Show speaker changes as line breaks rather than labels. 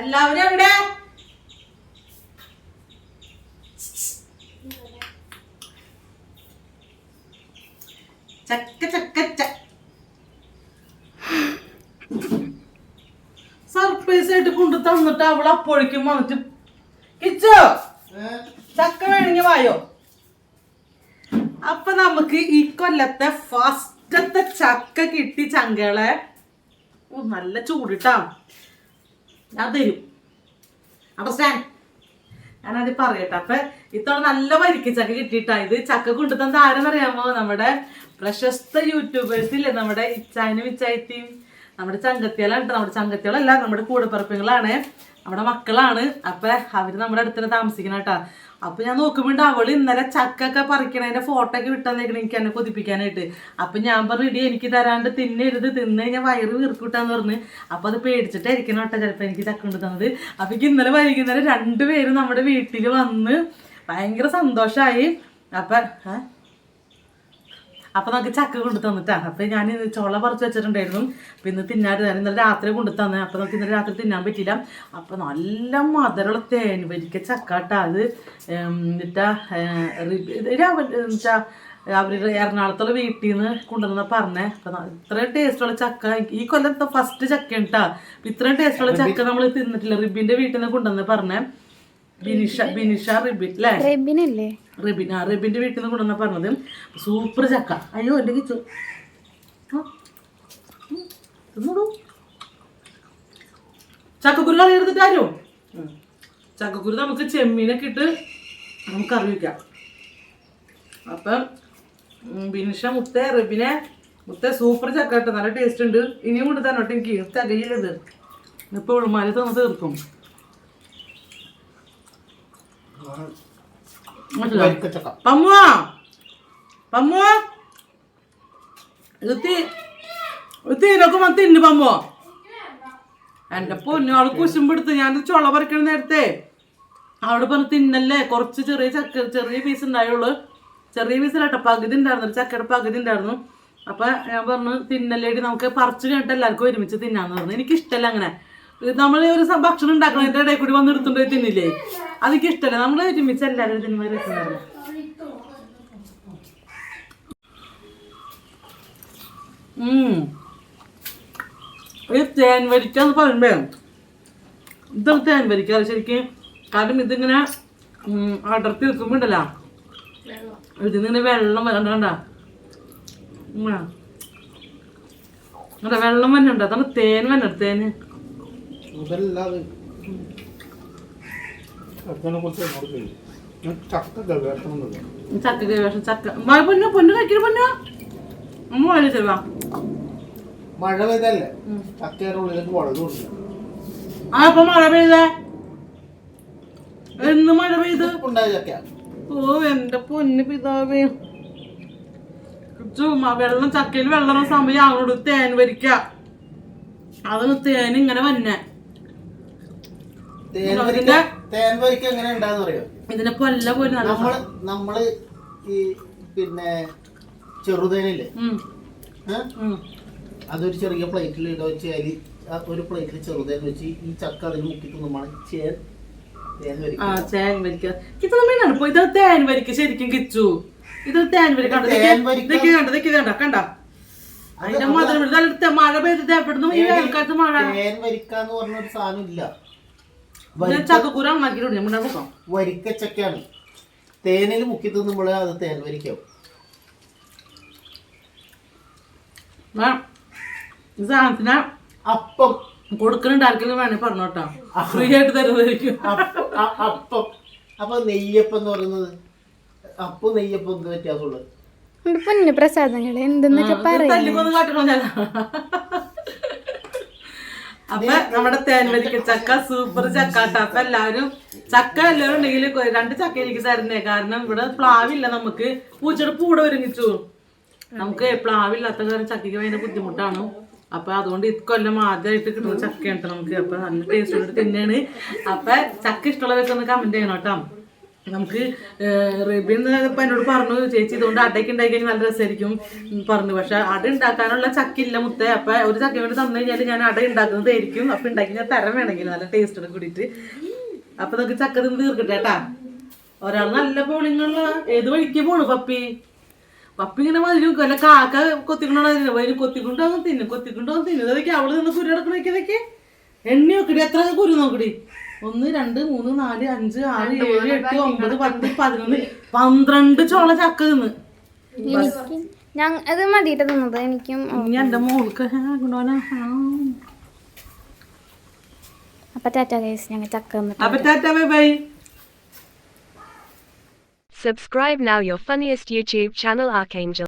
എല്ലാവരും എവിടെ ചക്ക ചക്ക സർപ്രൈസ് ആയിട്ട് കൊണ്ടു തന്നിട്ട് അവൾ അപ്പോഴേക്കും വന്നിട്ട് കിച്ചോ ചക്ക വേണമെങ്കിൽ വായോ അപ്പൊ നമുക്ക് ഈ കൊല്ലത്തെ ഫസ്റ്റത്തെ ചക്ക കിട്ടി ചങ്കകളെ നല്ല ചൂടിട്ടാ ഞാൻ തരും അണ്ടർസ്റ്റാൻഡ് ഞാനത് പറയട്ടെ അപ്പൊ ഇത്തവണ നല്ല വരിക്ക ചക്ക കിട്ടിയിട്ടാ ഇത് ചക്ക കൊണ്ടുതന്ന ആരെന്നറിയാമോ നമ്മുടെ പ്രശസ്ത യൂട്യൂബേഴ്സില്ലേ നമ്മുടെ ഇച്ചായനും ഇച്ചായത്തിയും നമ്മുടെ ചങ്കത്തിയാലാണ് നമ്മുടെ ചങ്കത്തിയാളല്ല നമ്മുടെ കൂടപ്പറപ്പുകളാണ് നമ്മുടെ മക്കളാണ് അപ്പൊ അവര് നമ്മുടെ അടുത്തന്നെ താമസിക്കണം കേട്ടാ അപ്പൊ ഞാൻ നോക്കുമ്പോണ്ട് അവള് ഇന്നലെ ചക്കൊക്കെ പറിക്കണതിന്റെ ഫോട്ടോ ഒക്കെ വിട്ടന്നേക്കണ എനിക്ക് എന്നെ കൊതിപ്പിക്കാനായിട്ട് അപ്പൊ ഞാൻ പറഞ്ഞു ഇടി എനിക്ക് തരാണ്ട് തിന്നരുത് തിന്ന് ഞാൻ വയറ് വീർക്കൂട്ടാന്ന് പറഞ്ഞു അപ്പൊ അത് പേടിച്ചിട്ടായിരിക്കണം കേട്ടോ ചിലപ്പോ എനിക്ക് ചക്ക കൊണ്ട് തന്നത് അപ്പൊ ഇന്നലെ വൈകുന്നേരം രണ്ടുപേരും നമ്മുടെ വീട്ടിൽ വന്ന് ഭയങ്കര സന്തോഷമായി അപ്പൊ അപ്പൊ നമുക്ക് ചക്ക കൊണ്ടു തന്നിട്ടാണ് അപ്പോൾ ഞാൻ ചോള പറിച്ച് വെച്ചിട്ടുണ്ടായിരുന്നു പിന്നെ തിന്നാറ് ഞാൻ ഇന്നലെ രാത്രി കൊണ്ടു തന്നെ അപ്പൊ നമുക്ക് ഇന്നലെ രാത്രി തിന്നാൻ പറ്റിയില്ല അപ്പൊ നല്ല മധുരമുള്ള തേൻ വരിക്ക ചക്കാട്ട അത് എന്നിട്ടാ എന്നുവെച്ചാൽ അവർ എറണാകുളത്തുള്ള വീട്ടിൽ നിന്ന് കൊണ്ടുവന്നാ പറഞ്ഞേ അപ്പൊ ഇത്രയും ടേസ്റ്റുള്ള ചക്ക ഈ കൊല്ലത്തെ ഫസ്റ്റ് ചക്ക ഉണ്ടാ ഇത്രയും ടേസ്റ്റുള്ള ചക്ക നമ്മൾ തിന്നിട്ടില്ല റിബിന്റെ വീട്ടിൽ നിന്ന് കൊണ്ടുവന്ന് പറഞ്ഞേ ബിനിഷ ബിനിഷ റിബിൻ
അല്ലേ റെബിനല്ലേ
റിബിൻ ആ വീട്ടിൽ നിന്ന് കൊണ്ടുവന്ന പറഞ്ഞത് സൂപ്പർ ചക്ക അയ്യോ എൻ്റെ കിച്ചു തിന്നോളൂ ചക്കക്കുരു എടുത്തിട്ടാരോ ചക്കക്കുരു നമുക്ക് ചെമ്മീനൊക്കെ ഇട്ട് നമുക്ക് അറിയിക്കാം അപ്പം ബിനിഷ മുത്തേ റിബിനെ മുത്തേ സൂപ്പർ ചക്ക നല്ല ടേസ്റ്റ് ഉണ്ട് ഇനിയും കൊണ്ട് തന്നോട്ടെ എനിക്ക് തികയില്ലത് ഇപ്പോൾ ഇവളുമാര് തന്നു തീർക്കും മനസ്സിലാവും പമ്മുവ പമ്മുവ എത്തി എത്തിനൊക്കെ മത്തിണ്ട് പമ്മുവോ എൻ്റെ പൊന്നോള് ഞാൻ ചുള പറിക്കണ നേരത്തെ അവള് പറഞ്ഞ് തിന്നല്ലേ കുറച്ച് ചെറിയ ചക്ക ചെറിയ പീസ് ഉണ്ടായുള്ളൂ ചെറിയ പീസിലാട്ടോ പകുതി ഉണ്ടായിരുന്നു ചക്കയുടെ പകുതി ഉണ്ടായിരുന്നു അപ്പം ഞാൻ പറഞ്ഞു തിന്നല്ലേടി നമുക്ക് പറിച്ചു കേട്ട് എല്ലാവർക്കും ഒരുമിച്ച് തിന്നാന്ന് പറഞ്ഞു എനിക്കിഷ്ടമല്ല അങ്ങനെ നമ്മൾ ഒരു ഭക്ഷണം ഉണ്ടാക്കണതിന്റെ ഇടയിൽ കൂടി വന്ന് എടുത്തുകൊണ്ടേ തിന്നില്ലേ അതൊക്കെ ഇഷ്ടമല്ല നമ്മൾ ഒരുമിച്ച് എല്ലാവരും തിന്മ രസമാണ് ഒരു തേൻ വരിക്കാന്ന് പറയുമ്പേ ഇതൊരു തേൻ വരിക്കാറ് ശരിക്കും കാരണം ഇതിങ്ങനെ അടർത്തി വെക്കുമ്പോ ഉണ്ടല്ലോ ഇതിങ്ങനെ വെള്ളം വരണ്ട കണ്ട അങ്ങനെ വെള്ളം വന്നുണ്ട് അതാണ് തേൻ വന്നത് തേന് മുതലല്ലാതെ
മഴ പെയ്തല്ലേ
ആ മഴ പെയ്തേ എന്ന് മഴ പെയ്ത് ഓ എന്റെ പൊന്നു പിതാവേ ചുമ്മാ വെള്ളം ചക്കയിൽ വെള്ളം സമയം അവളോട് തേൻ വരിക്ക അതൊന്ന് തേൻ ഇങ്ങനെ വന്നെ
ഇതിന്റെ എങ്ങനെ ഉണ്ടാന്ന് അറിയോ ഇതിനെ പോലെ നമ്മള് നമ്മള് ഈ പിന്നെ ചെറുതേനില്ലേ അതൊരു ചെറിയ പ്ലേറ്റിൽ ഇട വെച്ച് അരി ഒരു പ്ലേറ്റിൽ ചെറുതേൻ വെച്ച് ഈ ചക്ക അതിന് മുക്കി തിന്നുമാണ് ചേൻ ആ
ഇത് ശരിക്കും കിച്ചു ഇത് തേൻ മഴ പെയ്തിട്ട് എവിടുന്ന് ഈ വേനൽക്കാലത്ത് മഴ
തേൻ വരിക്കാന്ന് പറഞ്ഞ ഒരു സാധനം ഇല്ല
ചക്കക്കൂര ഉണക്കിയിട്ടുണ്ട് ഞാൻ മുന്നോട്ട്
വരിക്കച്ചക്കയാണ് തേനിൽ മുക്കി തിന്നുമ്പോൾ അത് തേൻ വരിക്കാവും അപ്പം
കൊടുക്കുന്നുണ്ട് ആർക്കെങ്കിലും വേണേ പറഞ്ഞോട്ടോ ഫ്രീ ആയിട്ട് തരുന്നതായിരിക്കും
അപ്പം അപ്പൊ നെയ്യപ്പം എന്ന് പറയുന്നത് അപ്പം നെയ്യപ്പം എന്ത്
പൊന്നു പ്രസാദങ്ങൾ എന്തെന്നൊക്കെ
പറയാ അപ്പൊ നമ്മുടെ തേൻവരിക്ക ചക്ക സൂപ്പർ ചക്കാട്ട അപ്പൊ എല്ലാരും ചക്ക എല്ലാവരും ഉണ്ടെങ്കിൽ രണ്ട് ചക്ക എനിക്ക് തരുന്നേ കാരണം ഇവിടെ പ്ലാവില്ല നമുക്ക് പൂച്ചയുടെ പൂട ഒരുമിച്ചു നമുക്ക് പ്ലാവില്ലാത്ത കാരണം ചക്കയ്ക്ക് ഭയങ്കര ബുദ്ധിമുട്ടാണ് അപ്പൊ അതുകൊണ്ട് ഇത് കൊല്ലം ആദ്യമായിട്ട് കിട്ടുന്ന ചക്കയുണ്ട് നമുക്ക് അപ്പൊ നല്ല ടേസ്റ്റ് തിന്നാണ് അപ്പൊ ചക്ക ഇഷ്ടമുള്ളവരൊക്കെ ഒന്ന് കമന്റ് ചെയ്യണം കേട്ടോ നമുക്ക് റിബിൻ ഇപ്പം എന്നോട് പറഞ്ഞു ചേച്ചി ഇതുകൊണ്ട് അടയ്ക്ക് ഉണ്ടാക്കി നല്ല രസമായിരിക്കും പറഞ്ഞു പക്ഷെ അട ഉണ്ടാക്കാനുള്ള ചക്കില്ല മുത്ത അപ്പൊ ഒരു ചക്ക വേണ്ടി തന്നു കഴിഞ്ഞാൽ ഞാൻ അട ഉണ്ടാക്കുന്നതായിരിക്കും അപ്പൊ ഉണ്ടാക്കി ഞാൻ തരം വേണമെങ്കിൽ നല്ല ടേസ്റ്റോടെ കൂടിയിട്ട് അപ്പൊ നമുക്ക് ചക്ക തിന്ന് തീർക്കട്ടെ കേട്ടാ ഒരാൾ നല്ല പോളിങ്ങുള്ള ഏത് വഴിക്ക് പോണു പപ്പി പപ്പി ഇങ്ങനെ മതി വല്ല കാക്ക കൊത്തിക്കൊണ്ടോ അതിന് കൊത്തിക്കൊണ്ടോ തിന്നു കൊത്തിക്കൊണ്ടോ തിന്നു അതൊക്കെ അവള് നിന്ന് കുരു കിടക്കണൊക്കെ എണ്ണ നോക്കടി എത്ര കുരു നോക്കടി ഒന്ന് രണ്ട് മൂന്ന് നാല് അഞ്ച് ആറ് ഏഴ് എട്ട് ഒമ്പത് പത്ത് പതിനൊന്ന് പന്ത്രണ്ട് ചോള ചക്ക നിന്ന്
ഞാൻ മതിയിട്ട് എനിക്കും
ഇനി എൻ്റെ മോൾക്ക്
അപ്പൊ ടാറ്റാ ഗൈസ് ഞങ്ങൾ ചക്ക
അപ്പൊ tata bye bye Subscribe now your funniest YouTube channel Archangel.